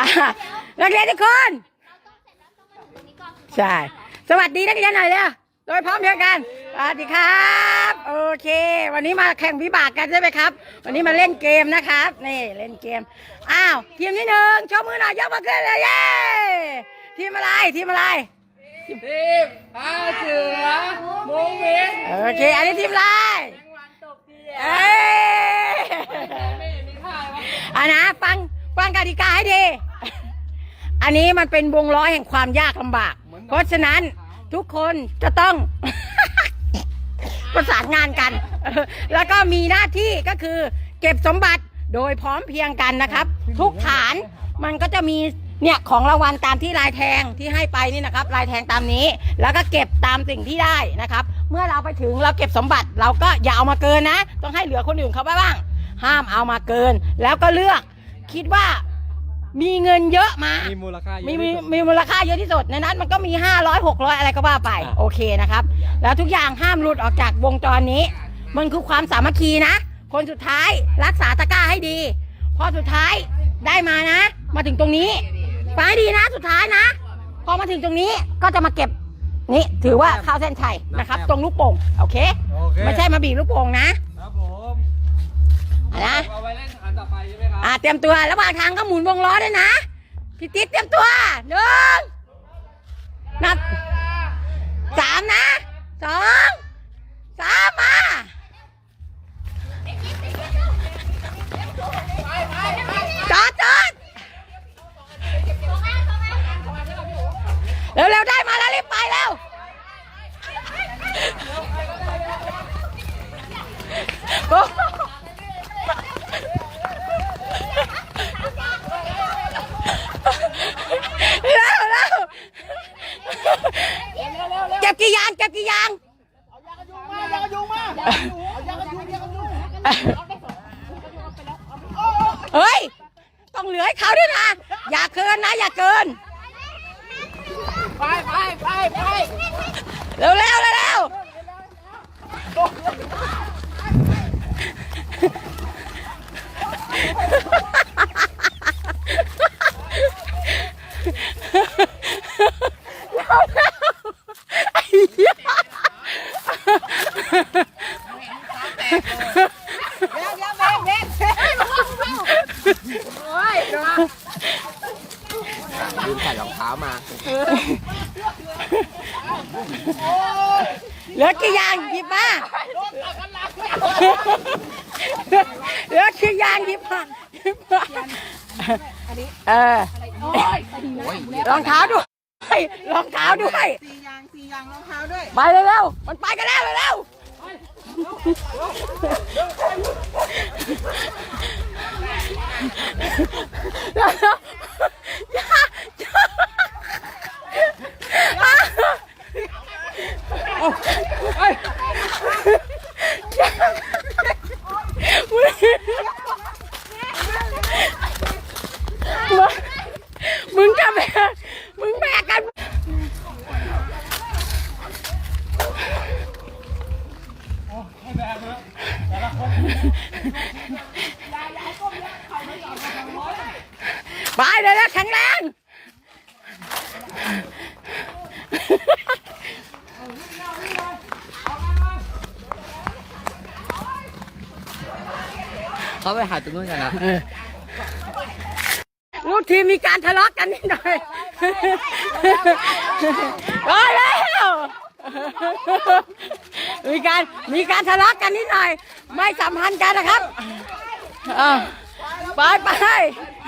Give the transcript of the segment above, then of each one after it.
อะนักเรียนทุกคน ใช่ สวัสดีนักเรียนหน่อยเร็วโดยพร้อมเพรียงกัน สวัสดีครับ โอเค วันนี้มาแข่งวิบากกันใช่ไหมครับ วันนี้มาเล่นเกมนะครับ นี่เล่นเกม อ้าว ทีมที่หนึ่งโชว์มือหน่อยยกมาขึ้นเลยเย้ทีมอะไร ทีมอะไร ทีมอาเสือมงมินโอเค อันนี้ทีมอะไรวันตกเตียเอ้ย งฟังกติกาให้ดี อันนี้มันเป็นวงล้อแห่งความยากลำบาก เพราะฉะนั้นทุกคนจะต้อง ประสานงานกันเออแล้วก็มีหน้าที่ก็คือ เก็บสมบัติโดยพร้อมเพรียงกันนะครับ ทุกฐานมันก็จะมีเนี่ยของรางวัลตามที่ลายแทงที่ให้ไปนี่นะครับ ลายแทงตามนี้ แล้วก็เก็บตามสิ่งที่ได้นะครับ เมื่อเราไปถึงเราเก็บสมบัติเราก็อย่าเอามาเกินนะ ต้องให้เหลือคนอื่นเขาบ้าง ห้ามเอามาเกิน แล้วก็เลือก คิดว่ามีเงินเยอะมา มีมูลค่าเยอะมีมีที่สุด มีมูลค่าเยอะที่สุดในนั้นมันก็มี 500 600 อะไรก็ว่าไป อะ โอเคนะครับ แล้วทุกอย่างห้ามหลุดออกจากวงจรนี้ มันคือความสามัคคีนะ คนสุดท้ายรักษาตะกร้าให้ดี พอสุดท้ายได้มานะ มาถึงตรงนี้ฟังให้ดีนะสุดท้ายนะ พอมาถึงตรงนี้ก็จะมาเก็บนี่ถือว่าเข้าเส้นชัยนะครับ ตรงลูกโป่งโอเค โอเคไม่ใช่มาบีบลูกโป่งนะครับผมนะ เอาไว้เล่นฐาน ต่อไปใช่ไหมครับอ่าเตรียมตัวระหว่างทางก็หมุนวงล้อด้วยนะพี่ติ๊กเตรียมตัวหนึ่งนับสามนะสองสามมาจอดจอดเร็วเร็วๆได้มาแล้วรีบไปแล้วโอ้ เร็วเร็วเก็บกี่ยางเก็บกี่ยาง เฮ้ย ต้องเหลือให้เขาด้วยนะ อย่าเกินนะ อย่าเกิน ไปไปไปไปเร็วเร็วเร็วเร็วไอ้เหี้ย มใส่รองเท้ามา เหลือกี่ยางหยิบมาเหลือกี่ยางหยิบมาหยิบมาเออรองเท้าด้วยรองเท้าด้วยสี่ยางสี่ยางรองเท้าด้วย ไปเร็วๆมันไปกันแล้วเร็วๆอย่าอย่ามึงมึงจะแบกมึงแบกกัน ไปเลยนะแข็งแรงเขาไปหาตรงนู้นกันนะลูกทีมมีการทะเลาะกันนิดหน่อยรอแล้วมีการมีการทะเลาะกันนิดหน่อย ไม่สัมพันธ์กันนะครับอะไป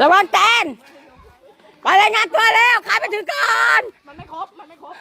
ระวังแตนไปรายงานตัวเร็วใครไปถึงก่อน มันไม่ครบ มันไม่ครบ